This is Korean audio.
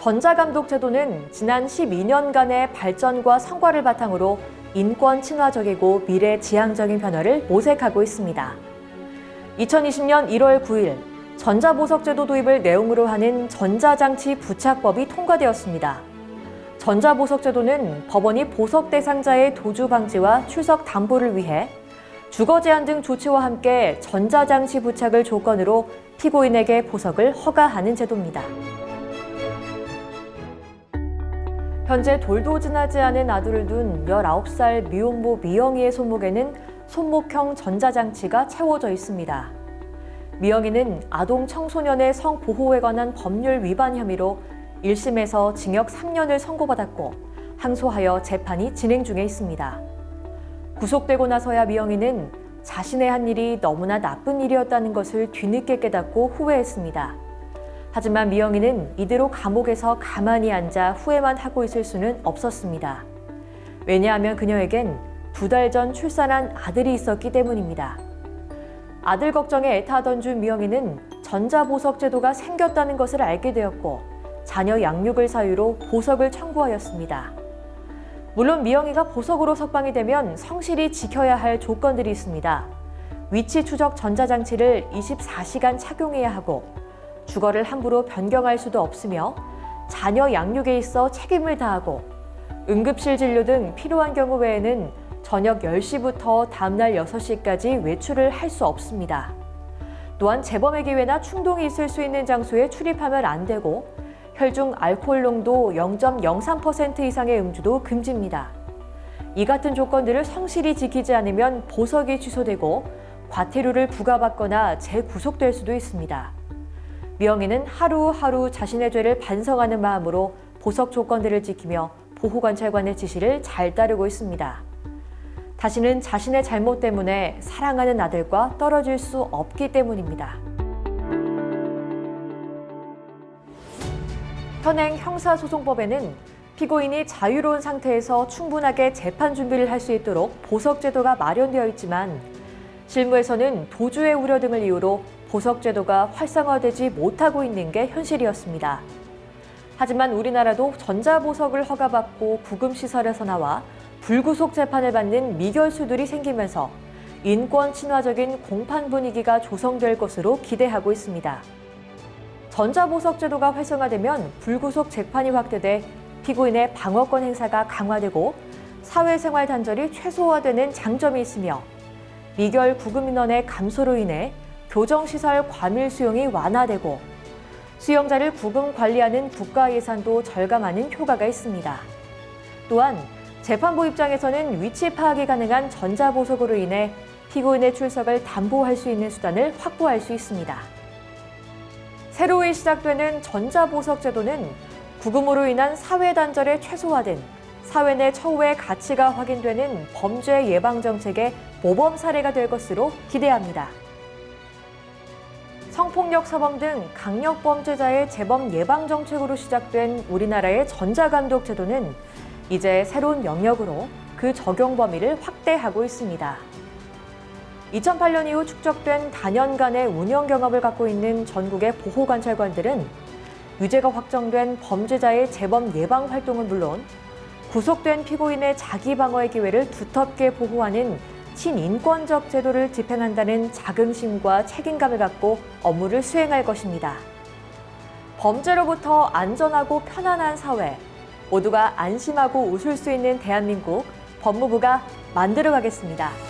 전자감독 제도는 지난 12년간의 발전과 성과를 바탕으로 인권 친화적이고 미래 지향적인 변화를 모색하고 있습니다. 2020년 1월 9일 전자보석제도 도입을 내용으로 하는 전자장치 부착법이 통과되었습니다. 전자보석제도는 법원이 보석 대상자의 도주 방지와 출석 담보를 위해 주거 제한 등 조치와 함께 전자장치 부착을 조건으로 피고인에게 보석을 허가하는 제도입니다. 현재 돌도 지나지 않은 아들을 둔 19살 미혼모 미영이의 손목에는 손목형 전자장치가 채워져 있습니다. 미영이는 아동 청소년의 성보호에 관한 법률 위반 혐의로 1심에서 징역 3년을 선고받았고 항소하여 재판이 진행 중에 있습니다. 구속되고 나서야 미영이는 자신의 한 일이 너무나 나쁜 일이었다는 것을 뒤늦게 깨닫고 후회했습니다. 하지만 미영이는 이대로 감옥에서 가만히 앉아 후회만 하고 있을 수는 없었습니다. 왜냐하면 그녀에겐 두 달 전 출산한 아들이 있었기 때문입니다. 아들 걱정에 애타하던 중 미영이는 전자보석 제도가 생겼다는 것을 알게 되었고 자녀 양육을 사유로 보석을 청구하였습니다. 물론 미영이가 보석으로 석방이 되면 성실히 지켜야 할 조건들이 있습니다. 위치 추적 전자장치를 24시간 착용해야 하고 주거를 함부로 변경할 수도 없으며 자녀 양육에 있어 책임을 다하고 응급실 진료 등 필요한 경우 외에는 저녁 10시부터 다음날 6시까지 외출을 할 수 없습니다. 또한 재범의 기회나 충동이 있을 수 있는 장소에 출입하면 안 되고 혈중 알코올 농도 0.03% 이상의 음주도 금지입니다. 이 같은 조건들을 성실히 지키지 않으면 보석이 취소되고 과태료를 부과받거나 재구속될 수도 있습니다. 미영이는 하루하루 자신의 죄를 반성하는 마음으로 보석 조건들을 지키며 보호관찰관의 지시를 잘 따르고 있습니다. 다시는 자신의 잘못 때문에 사랑하는 아들과 떨어질 수 없기 때문입니다. 현행 형사소송법에는 피고인이 자유로운 상태에서 충분하게 재판 준비를 할 수 있도록 보석제도가 마련되어 있지만 실무에서는 도주의 우려 등을 이유로 보석 제도가 활성화되지 못하고 있는 게 현실이었습니다. 하지만 우리나라도 전자보석을 허가받고 구금시설에서 나와 불구속 재판을 받는 미결수들이 생기면서 인권 친화적인 공판 분위기가 조성될 것으로 기대하고 있습니다. 전자보석 제도가 활성화되면 불구속 재판이 확대돼 피고인의 방어권 행사가 강화되고 사회생활 단절이 최소화되는 장점이 있으며 미결 구금 인원의 감소로 인해 교정시설 과밀 수용이 완화되고 수용자를 구금 관리하는 국가 예산도 절감하는 효과가 있습니다. 또한 재판부 입장에서는 위치 파악이 가능한 전자보석으로 인해 피고인의 출석을 담보할 수 있는 수단을 확보할 수 있습니다. 새로이 시작되는 전자보석 제도는 구금으로 인한 사회 단절의 최소화된 사회 내 처우의 가치가 확인되는 범죄 예방 정책의 모범 사례가 될 것으로 기대합니다. 성폭력 사범 등 강력 범죄자의 재범 예방 정책으로 시작된 우리나라의 전자감독 제도는 이제 새로운 영역으로 그 적용 범위를 확대하고 있습니다. 2008년 이후 축적된 단연간의 운영 경험을 갖고 있는 전국의 보호관찰관들은 유죄가 확정된 범죄자의 재범 예방 활동은 물론 구속된 피고인의 자기 방어의 기회를 두텁게 보호하는 친인권적 제도를 집행한다는 자긍심과 책임감을 갖고 업무를 수행할 것입니다. 범죄로부터 안전하고 편안한 사회, 모두가 안심하고 웃을 수 있는 대한민국 법무부가 만들어 가겠습니다.